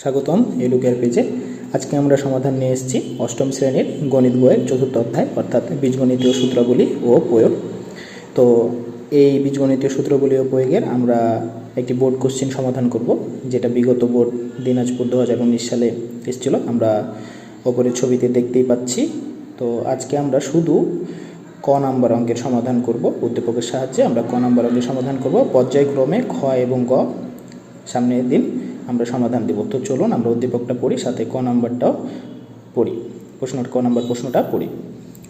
স্বাগতম এডুকেয়ার পেজে। আজকে আমরা সমাধান নিয়ে এসেছি অষ্টম শ্রেণির গণিত বইয়ের চতুর্থ অধ্যায়, অর্থাৎ বীজগণিতীয় সূত্রাবলী ও প্রয়োগ। তো এই বীজগণিতীয় সূত্রগুলি ও প্রয়োগের আমরা একটি বোর্ড কোশ্চেন সমাধান করব, যেটা বিগত বোর্ড দিনাজপুর দু হাজার উনিশ সালে এসেছিল। আমরা ওপরের ছবিতে দেখতেই পাচ্ছি। তো আজকে আমরা শুধু ক নাম্বার অঙ্কের সমাধান করব। উদ্দীপকের সাহায্যে আমরা ক নাম্বার অঙ্কের সমাধান করব। পর্যায়ক্রমে খ এবং গ সামনের দিন আমরা সমাধান দেব। তো চলুন আমরা উদ্দীপকটা পড়ি, সাথে ক নাম্বারটাও পড়ি। প্রশ্ন, ক নাম্বার প্রশ্নটা পড়ি।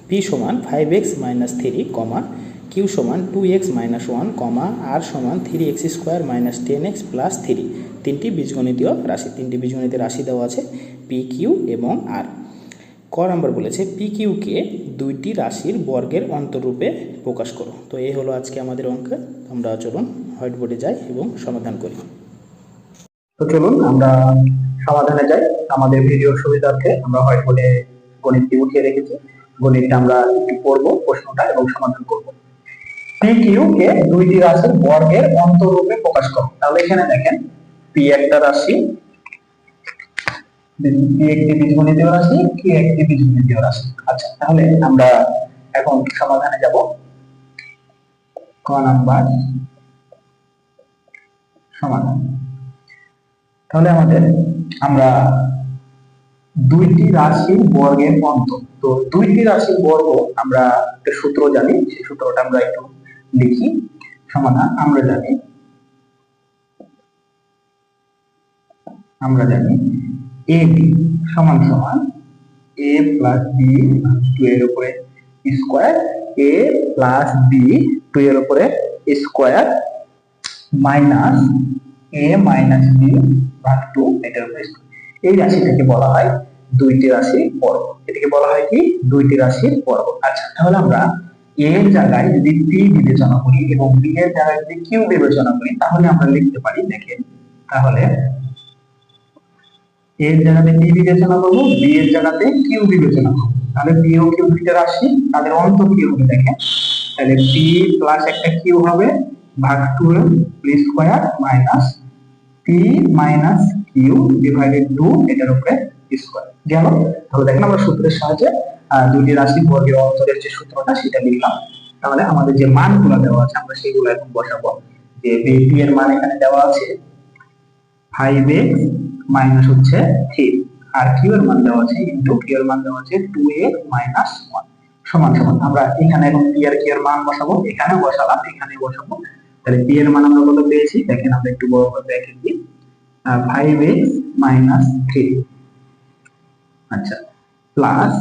পি সমান ফাইভ এক্স মাইনাস থ্রি কমা কিউ সমান টু এক্স মাইনাস ওয়ান কমা আর সমান three x square minus ten x plus three তিনটি বীজগণিতীয় রাশি, তিনটি বীজগণিতের রাশি দেওয়া আছে পি কিউ এবং আর ক নাম্বার বলেছে পি কিউকে দুইটি রাশির বর্গের অন্তরূপে প্রকাশ করো। তো এই হলো আজকে আমাদের অঙ্ক। আমরা চলুন হোয়াইট বোর্ডে যাই এবং সমাধান করি। তো চলুন, আমরা সমাধানে যাই। আমাদের ভিডিওর সুবিধার্থে আমরা হোয়াইট বোর্ডে গণিতটি উঠিয়ে রেখেছি। গণিতটা আমরা একটু পড়ব, প্রশ্নটা এবং সমাধান করব। পি কিউ কে দুইটি রাশির বর্গের অন্তরূপে প্রকাশ করো। তাহলে এখানে দেখেন পি একটা রাশি পি একটি বীজগণিতীয় রাশি একটি বীজগণিতীয় রাশি। আচ্ছা তাহলে আমরা এখন সমাধানে যাব। ক নাম্বার? সমাধান। তাহলে আমাদের আমরা দুইটি রাশির বর্গের অন্ত। তো দুইটি রাশির বর্গ আমরা একটা সূত্র জানি, সেই সূত্রটা আমরা একটু লিখি। সমাধান আমরা জানি। আমরা জানি এ বি সমান সমান এ প্লাস বি টু এর উপরে square, A plus B two এর উপরে square minus A minus B ভাগ টু এটার এই রাশিটাকে বলা হয় দুইটি এটাকে বলা হয় কি? দুইটি রাশির আচ্ছা তাহলে আমরা এ এর জায়গায় যদি পি বিবেচনা করি এবং বি এর জায়গায় যদি কিউ বিবেচনা করি, তাহলে আমরা লিখতে পারি, দেখেন, তাহলে এর জায়গাতে পি বিবেচনা করব বি এর জায়গাতে কিউ বিবেচনা করব। তাহলে পি ও কিউ দুইটা রাশি, তাদের অন্ত কি হবে, দেখেন। তাহলে পি প্লাস একটা কিউ হবে, ভাগ twelve প্লি square minus minus Q divided two এটার উপরে স্কোয়ার গেল? তাহলে দেখেন আমরা সূত্রের সাহায্যে দুইটি রাশি বর্গের অন্তরের যে সূত্রটা, সেটা লিখলাম। তাহলে আমাদের যে মানগুলো দেওয়া আছে, আমরা সেগুলো এখন বসাবো। যে পি এর মান এখানে দেওয়া আছে ফাইভ এক্স মাইনাস হচ্ছে থ্রি আর কিউ এর মান দেওয়া আছে ইন্টু কিউ এর মান দেওয়া আছে টু এক্স মাইনাস ওয়ান সমান সমান। আমরা এখানে এখন পি আর কিউ এর মান বসাবো এখানে বসালাম এখানে বসাবো। তাহলে পি এর মান আমরা কত পেয়েছি? দেখেন আমরা একটু বড় করে দেখে দিই ফাইভ এক্স মাইনাস থ্রি আচ্ছা প্লাস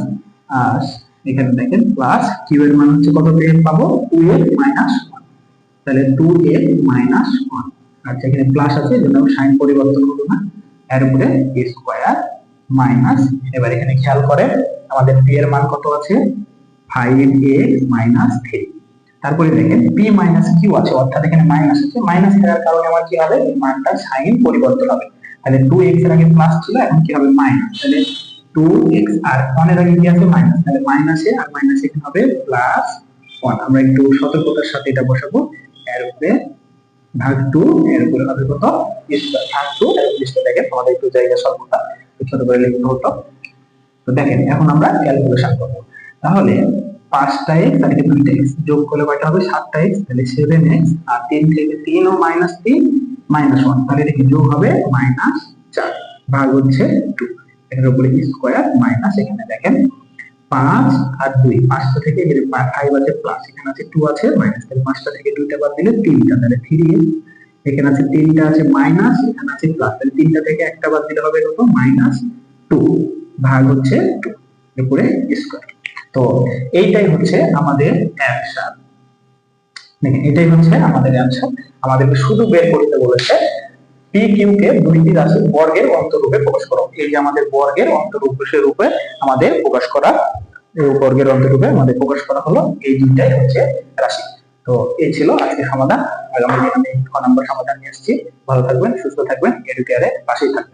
এখানে দেখেন প্লাস কিউ এর মান হচ্ছে কত পেয়ে পাবো? টু এক্স মাইনাস ওয়ান তাহলে টু এক্স মাইনাস ওয়ান আচ্ছা এখানে প্লাস আছে জন্য সাইন পরিবর্তন হলো না, এর উপরে স্কোয়ার মাইনাস এবার এখানে খেয়াল করেন আমাদের পি এর মান কত আছে? ফাইভ এক্স মাইনাস থ্রি তারপরে দেখেন পি মাইনাস কিউ আছে, অর্থাৎ এখানে মাইনাস আছে মাইনাস থাকার কারণে আমার কি হবে? মানটা সাইন পরিবর্তন হবে। তাহলে টু এক্সের আগে প্লাস ছিল, এখন কি হবে? মাইনাস তাহলে টু এক্স আর ওয়ানের আগে কি আছে? মাইনাস তাহলে মাইনাসে আর মাইনাস এখানে হবে? প্লাস ওয়ান আমরা একটু সতর্কতার সাথে এটা বসাবো। এর উপরে ভাগ টু এর উপরে হবে কত? ভাগ টু জিনিসটা দেখেন আমাদের একটু জায়গা স্বল্পতা ছোট করে লিখতে হতো। তো দেখেন, এখন আমরা ক্যালকুলেশন করব। তাহলে পাঁচটা এক্স আর এখানে দুইটা এক্স যোগ করলে কয়টা হবে? সাতটা এক্স তাহলে সেভেন এক্স আর তিন থেকে তিন ও মাইনাস তিন মাইনাস ওয়ান তাহলে দেখি যোগ হবে মাইনাস চার, ভাগ হচ্ছে টু এটার উপরে স্কোয়ার মাইনাস এখানে দেখেন পাঁচ আর দুই, পাঁচটা থেকে এখানে ফাইভ আছে প্লাস এখানে আছে টু আছে মাইনাস তাহলে পাঁচটা থেকে দুইটা বাদ দিলে তিনটা, তাহলে থ্রি এখানে আছে তিনটা আছে মাইনাস এখানে আছে প্লাস তাহলে তিনটা থেকে একটা বাদ দিলে হবে কত? মাইনাস টু ভাগ হচ্ছে টু এরপরে স্কোয়ার তো এইটাই হচ্ছে আমাদের অ্যান্সার এটাই হচ্ছে আমাদের অ্যান্সার আমাদেরকে শুধু বের করতে বলেছে পি কিউ কে দুইটি রাশির বর্গের অন্তরূপে প্রকাশ করো। এই যে আমাদের বর্গের অন্তরূপের রূপে আমাদের প্রকাশ করা বর্গের অন্তরূপে আমাদের প্রকাশ করা হলো, এই দুইটাই হচ্ছে রাশি। তো এই ছিল আজকের সমাধান। আগামী দিন আমি ছ নম্বর সমাধান নিয়ে আসছি। ভালো থাকবেন, সুস্থ থাকবেন এডুকেয়ারে পাশেই থাকবেন।